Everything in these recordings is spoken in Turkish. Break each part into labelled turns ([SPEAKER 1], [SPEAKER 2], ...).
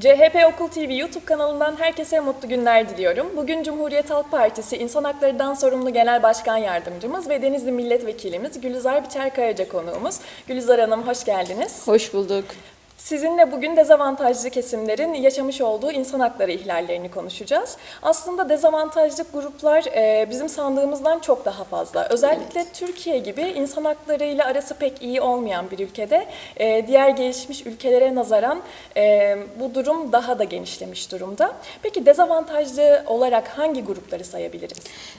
[SPEAKER 1] CHP Okul TV YouTube kanalından herkese mutlu günler diliyorum. Bugün Cumhuriyet Halk Partisi İnsan Hakları'dan sorumlu Genel Başkan Yardımcımız ve Denizli Milletvekilimiz Gülizar Biçer Kayaca konuğumuz. Gülizar Hanım hoş geldiniz.
[SPEAKER 2] Hoş bulduk.
[SPEAKER 1] Sizinle bugün dezavantajlı kesimlerin yaşamış olduğu insan hakları ihlallerini konuşacağız. Aslında dezavantajlı gruplar e, bizim sandığımızdan çok daha fazla. Özellikle Türkiye gibi insan haklarıyla arası pek iyi olmayan bir ülkede e, diğer gelişmiş ülkelere nazaran e, bu durum daha da genişlemiş durumda. Peki dezavantajlı olarak hangi grupları sayabiliriz?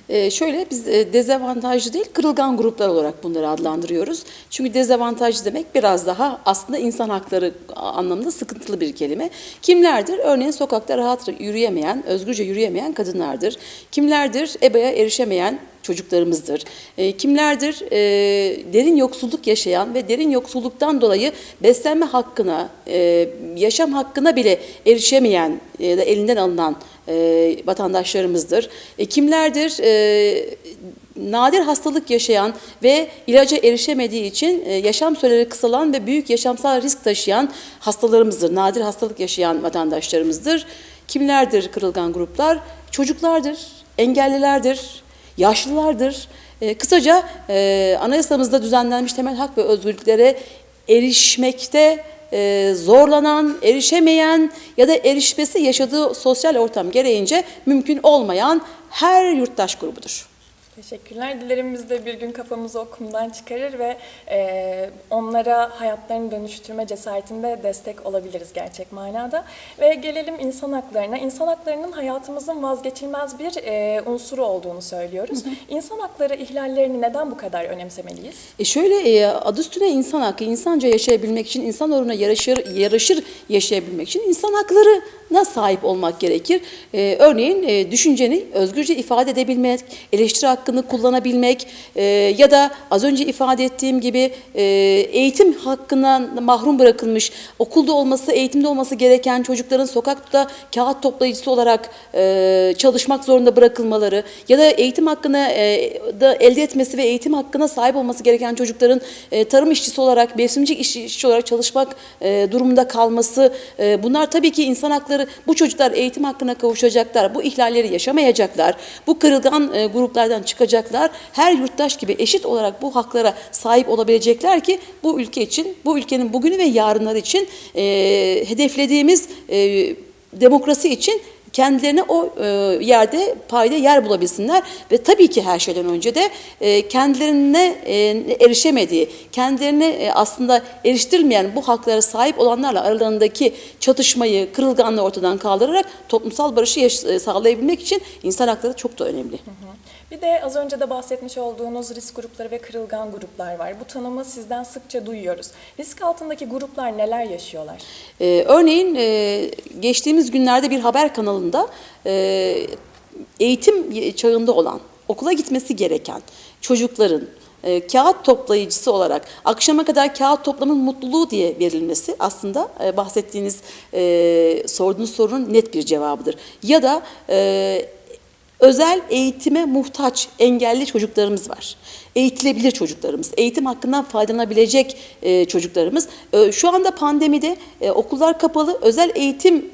[SPEAKER 2] Ee, şöyle biz dezavantajlı değil kırılgan gruplar olarak bunları adlandırıyoruz. Çünkü dezavantajlı demek biraz daha aslında insan hakları anlamında sıkıntılı bir kelime. Kimlerdir? Örneğin sokakta rahat yürüyemeyen, özgürce yürüyemeyen kadınlardır. Kimlerdir? EBA'ya erişemeyen çocuklarımızdır. E, kimlerdir? E, derin yoksulluk yaşayan ve derin yoksulluktan dolayı beslenme hakkına, e, yaşam hakkına bile erişemeyen ya da elinden alınan e, vatandaşlarımızdır. E, kimlerdir? E, nadir hastalık yaşayan ve ilaca erişemediği için e, yaşam süreleri kısalan ve büyük yaşamsal risk taşıyan hastalarımızdır. Nadir hastalık yaşayan vatandaşlarımızdır. Kimlerdir kırılgan gruplar? Çocuklardır, engellilerdir, yaşlılardır. E, kısaca e, anayasamızda düzenlenmiş temel hak ve özgürlüklere erişmekte zorlanan, erişemeyen ya da erişmesi yaşadığı sosyal ortam gereğince mümkün olmayan her yurttaş grubudur.
[SPEAKER 1] Teşekkürler. Dilerim biz de bir gün kafamızı okumdan çıkarır ve e, onlara hayatlarını dönüştürme cesaretinde destek olabiliriz gerçek manada. Ve gelelim insan haklarına. İnsan haklarının hayatımızın vazgeçilmez bir e, unsuru olduğunu söylüyoruz. İnsan hakları ihlallerini neden bu kadar önemsemeliyiz?
[SPEAKER 2] E şöyle e, adı üstüne insan hakkı, insanca yaşayabilmek için, insan uğruna yaraşır, yaraşır yaşayabilmek için insan haklarına sahip olmak gerekir. E, örneğin e, düşünceni özgürce ifade edebilmek, eleştiri hakkını kullanabilmek e, ya da az önce ifade ettiğim gibi e, eğitim hakkından mahrum bırakılmış, okulda olması, eğitimde olması gereken çocukların sokakta kağıt toplayıcısı olarak e, çalışmak zorunda bırakılmaları ya da eğitim hakkını e, da elde etmesi ve eğitim hakkına sahip olması gereken çocukların e, tarım işçisi olarak, mevsimcik iş- işçi olarak çalışmak e, durumunda kalması, e, bunlar tabii ki insan hakları, bu çocuklar eğitim hakkına kavuşacaklar, bu ihlalleri yaşamayacaklar, bu kırılgan e, gruplardan çıkacaklar, her yurttaş gibi eşit olarak bu haklara sahip olabilecekler ki bu ülke için, bu ülkenin bugünü ve yarınları için e, hedeflediğimiz e, demokrasi için kendilerine o e, yerde payda yer bulabilsinler ve tabii ki her şeyden önce de e, kendilerine e, erişemediği, kendilerine e, aslında eriştirilmeyen bu haklara sahip olanlarla aralarındaki çatışmayı, kırılganlığı ortadan kaldırarak toplumsal barışı sağlayabilmek için insan hakları çok da önemli.
[SPEAKER 1] Bir de az önce de bahsetmiş olduğunuz risk grupları ve kırılgan gruplar var. Bu tanımı sizden sıkça duyuyoruz. Risk altındaki gruplar neler yaşıyorlar?
[SPEAKER 2] Ee, örneğin e, geçtiğimiz günlerde bir haber kanalında e, eğitim çağında olan, okula gitmesi gereken çocukların e, kağıt toplayıcısı olarak akşama kadar kağıt toplamın mutluluğu diye verilmesi aslında e, bahsettiğiniz, sorduğunuz sorunun net bir cevabıdır. Ya da özel eğitime muhtaç engelli çocuklarımız var. Eğitilebilir çocuklarımız, eğitim hakkından faydalanabilecek çocuklarımız. Şu anda pandemide okullar kapalı, özel eğitim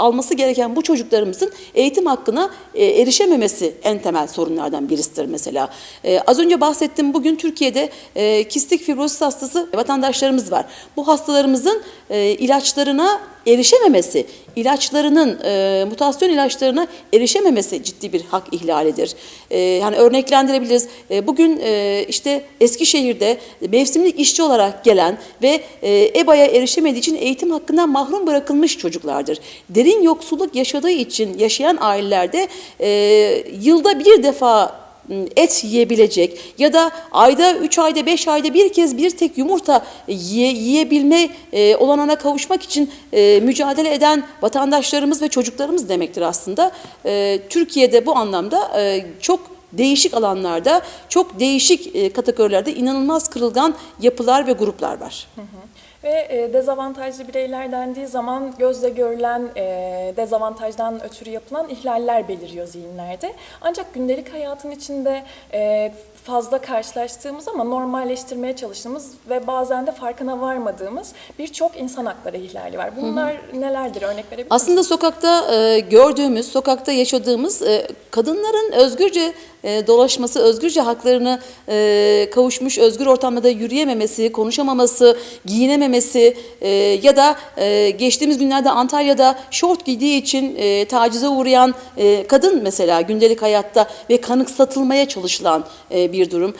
[SPEAKER 2] alması gereken bu çocuklarımızın eğitim hakkına e, erişememesi en temel sorunlardan birisidir mesela. E, az önce bahsettim bugün Türkiye'de e, kistik fibrozis hastası vatandaşlarımız var. Bu hastalarımızın e, ilaçlarına erişememesi, ilaçlarının e, mutasyon ilaçlarına erişememesi ciddi bir hak ihlalidir. E, yani örneklendirebiliriz. E, bugün e, işte Eskişehir'de mevsimlik işçi olarak gelen ve e, EBA'ya erişemediği için eğitim hakkından mahrum bırakılmış çocuklardır. Derin yoksulluk yaşadığı için yaşayan ailelerde e, yılda bir defa et yiyebilecek ya da ayda 3 ayda 5 ayda bir kez bir tek yumurta yiye, yiyebilme e, olanana kavuşmak için e, mücadele eden vatandaşlarımız ve çocuklarımız demektir aslında. E, Türkiye'de bu anlamda e, çok değişik alanlarda, çok değişik e, kategorilerde inanılmaz kırılgan yapılar ve gruplar var.
[SPEAKER 1] Ve e, dezavantajlı bireyler dendiği zaman gözle görülen e, dezavantajdan ötürü yapılan ihlaller beliriyor zihinlerde. Ancak gündelik hayatın içinde e, fazla karşılaştığımız ama normalleştirmeye çalıştığımız ve bazen de farkına varmadığımız birçok insan hakları ihlali var. Bunlar nelerdir? Örnek verebilir misiniz?
[SPEAKER 2] Aslında sokakta gördüğümüz, sokakta yaşadığımız kadınların özgürce e, dolaşması, özgürce haklarını e, kavuşmuş, özgür ortamda da yürüyememesi, konuşamaması, giyinememesi e, ya da geçtiğimiz günlerde Antalya'da şort giydiği için tacize uğrayan kadın mesela gündelik hayatta ve kanıksatılmaya çalışılan bir durum.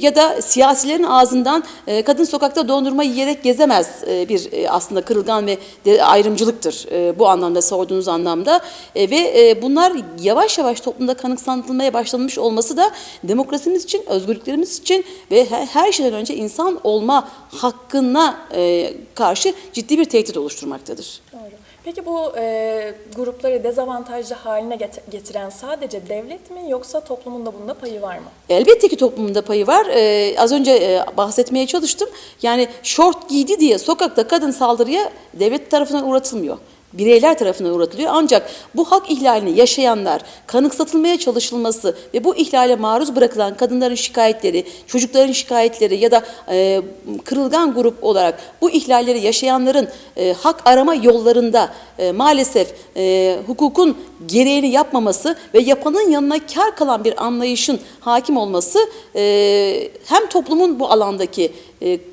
[SPEAKER 2] Ya da siyasilerin ağzından kadın sokakta dondurma yiyerek gezemez bir aslında kırılgan ve ayrımcılıktır bu anlamda sorduğunuz anlamda ve bunlar yavaş yavaş toplumda kanıksatılmaya başlanmış olması da demokrasimiz için, özgürlüklerimiz için ve he- her şeyden önce insan olma hakkına e, karşı ciddi bir tehdit oluşturmaktadır.
[SPEAKER 1] Doğru. Peki bu e, grupları dezavantajlı haline get- getiren sadece devlet mi yoksa toplumun da bunda payı var mı?
[SPEAKER 2] Elbette ki toplumda payı var. Ee, az önce e, bahsetmeye çalıştım. Yani şort giydi diye sokakta kadın saldırıya devlet tarafından uğratılmıyor. Bireyler tarafından uğratılıyor. Ancak bu hak ihlalini yaşayanlar, kanıksatılmaya çalışılması ve bu ihlale maruz bırakılan kadınların şikayetleri, çocukların şikayetleri ya da e, kırılgan grup olarak bu ihlalleri yaşayanların e, hak arama yollarında e, maalesef e, hukukun gereğini yapmaması ve yapanın yanına kar kalan bir anlayışın hakim olması e, hem toplumun bu alandaki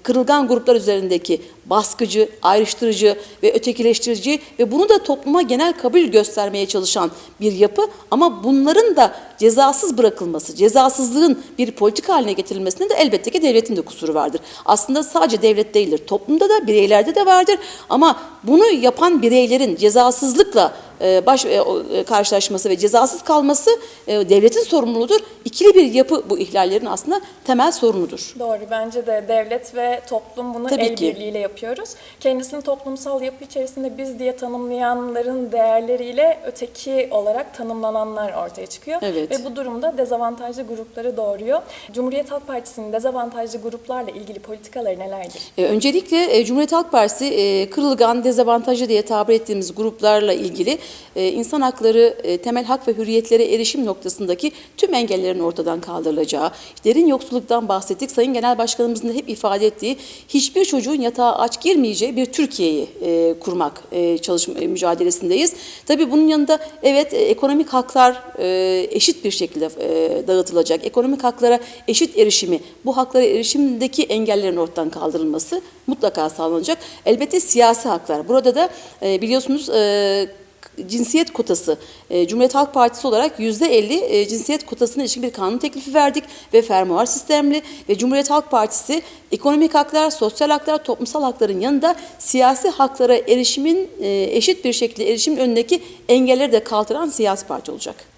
[SPEAKER 2] kırılgan gruplar üzerindeki baskıcı, ayrıştırıcı ve ötekileştirici ve bunu da topluma genel kabul göstermeye çalışan bir yapı ama bunların da cezasız bırakılması, cezasızlığın bir politika haline getirilmesinde de elbette ki devletin de kusuru vardır. Aslında sadece devlet değildir, toplumda da bireylerde de vardır ama bunu yapan bireylerin cezasızlıkla e, baş e, e, karşılaşması ve cezasız kalması devletin sorumluluğudur. İkili bir yapı bu ihlallerin aslında temel sorunudur.
[SPEAKER 1] Doğru. Bence de devlet ve toplum bunu
[SPEAKER 2] Tabii
[SPEAKER 1] el
[SPEAKER 2] ki.
[SPEAKER 1] birliğiyle yapıyoruz. Kendisini toplumsal yapı içerisinde biz diye tanımlayanların değerleriyle öteki olarak tanımlananlar ortaya çıkıyor.
[SPEAKER 2] Evet.
[SPEAKER 1] Ve bu durumda dezavantajlı grupları doğuruyor. Cumhuriyet Halk Partisi'nin dezavantajlı gruplarla ilgili politikaları nelerdir?
[SPEAKER 2] Öncelikle Cumhuriyet Halk Partisi kırılgan, dezavantajlı diye tabir ettiğimiz gruplarla ilgili e, insan hakları, e, temel hak ve hürriyetlere erişim noktasındaki tüm engellerin ortadan kaldırılacağı, derin yoksulluktan bahsettik. Sayın Genel Başkanımızın da hep ifade ettiği hiçbir çocuğun yatağa aç girmeyeceği bir Türkiye'yi e, kurmak çalışma mücadelesindeyiz. Tabii bunun yanında evet ekonomik haklar eşit bir şekilde dağıtılacak. Ekonomik haklara eşit erişimi, bu haklara erişimdeki engellerin ortadan kaldırılması mutlaka sağlanacak. Elbette siyasi haklar. Burada da e, biliyorsunuz e, cinsiyet kotası e, Cumhuriyet Halk Partisi olarak %50 e, cinsiyet kotasına ilişkin bir kanun teklifi verdik ve fermuar sistemli ve Cumhuriyet Halk Partisi ekonomik haklar, sosyal haklar, toplumsal hakların yanında siyasi haklara erişimin e, eşit bir şekilde erişimin önündeki engelleri de kaldıran siyasi parti olacak.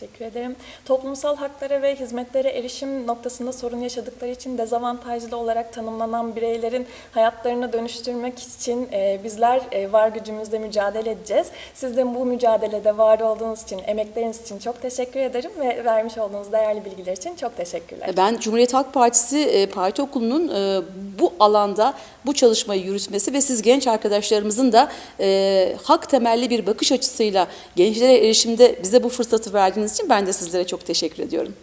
[SPEAKER 1] Teşekkür ederim. Toplumsal haklara ve hizmetlere erişim noktasında sorun yaşadıkları için dezavantajlı olarak tanımlanan bireylerin hayatlarını dönüştürmek için e, bizler e, var gücümüzle mücadele edeceğiz. Siz de bu mücadelede var olduğunuz için, emekleriniz için çok teşekkür ederim ve vermiş olduğunuz değerli bilgiler için çok teşekkürler.
[SPEAKER 2] Ben Cumhuriyet Halk Partisi e, Parti Okulu'nun e, bu alanda bu çalışmayı yürütmesi ve siz genç arkadaşlarımızın da e, hak temelli bir bakış açısıyla gençlere erişimde bize bu fırsatı için ben de sizlere çok teşekkür ediyorum.